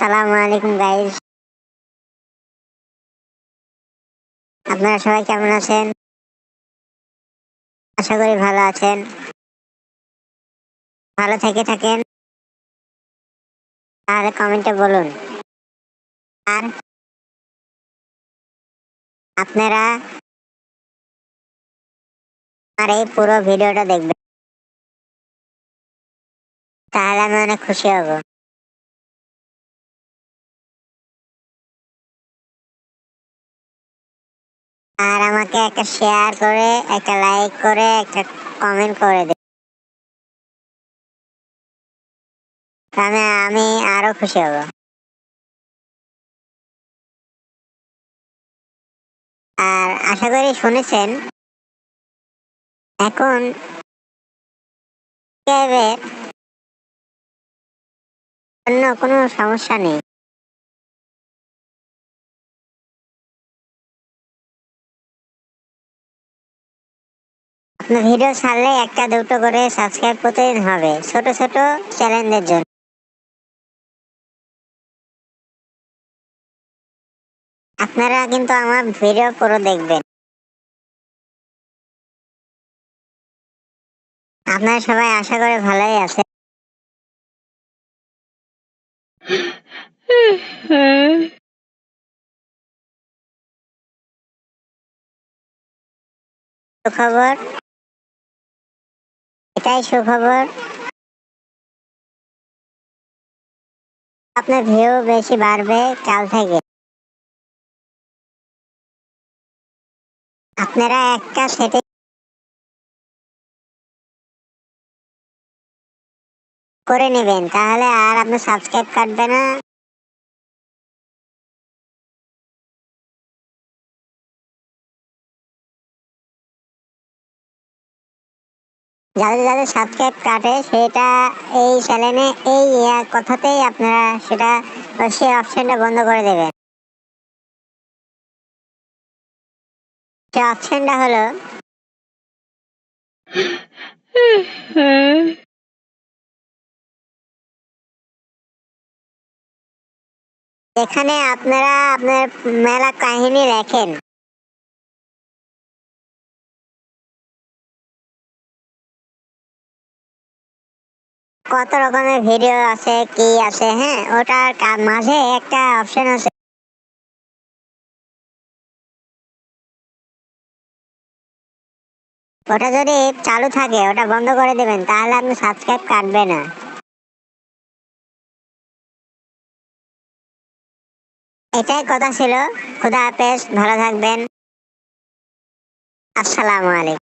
Guys আপনারা সবাই কেমন আছেন? আশা করি ভালো আছেন। ভালো থেকে থাকেন। তাহলে কমেন্টে বলুন। আর আপনারা আর এই পুরো ভিডিওটা দেখবেন। তাহলে আমি অনেক খুশি হব। আর আমাকে একটা শেয়ার করে, একটা লাইক করে, একটা কমেন্ট করে দিন তাহলে আমি আরও খুশি হব। আর আশা করি শুনেছেন, এখন কোনো সমস্যা নেই। ভিডিও ছাড়লে একটা দুটো করে সাবস্ক্রাইব প্রতিদিন হবে। ছোট ছোট চ্যালেঞ্জের জন্য। আপনারা কিন্তু আমার ভিডিও পুরো দেখবেন। আপনারা সবাই আশা করে ভালোই আছে সুখবর এটাই সুখবর। আপনার ভিউ বেশি বাড়বে কাল থেকে। আপনারা একটা সেটিং করে নেবেন, তাহলে আর আপনার সাবস্ক্রাইব কাটবে না। যাদের যাদের সাবস্ক্রাইব কাটে, সেটা এই চ্যানেলে এই কথাতেই আপনারা সেটা, সেই অপশনটা বন্ধ করে দেবেন। সে অপশনটা হলো, এখানে আপনারা আপনার মেলা কাহিনী লেখেন। কত রকমের ভিডিও আছে, কি আছে হ্যাঁ? ওটার মাঝে একটা অপশন আছে। ওটা যদি চালু থাকে, ওটা বন্ধ করে দেবেন, তাহলে আপনি সাবস্ক্রাইব কাটবে না। এটাই কথা ছিল। খুদা হাফেজ, ভালো থাকবেন। আসসালামু আলাইকুম।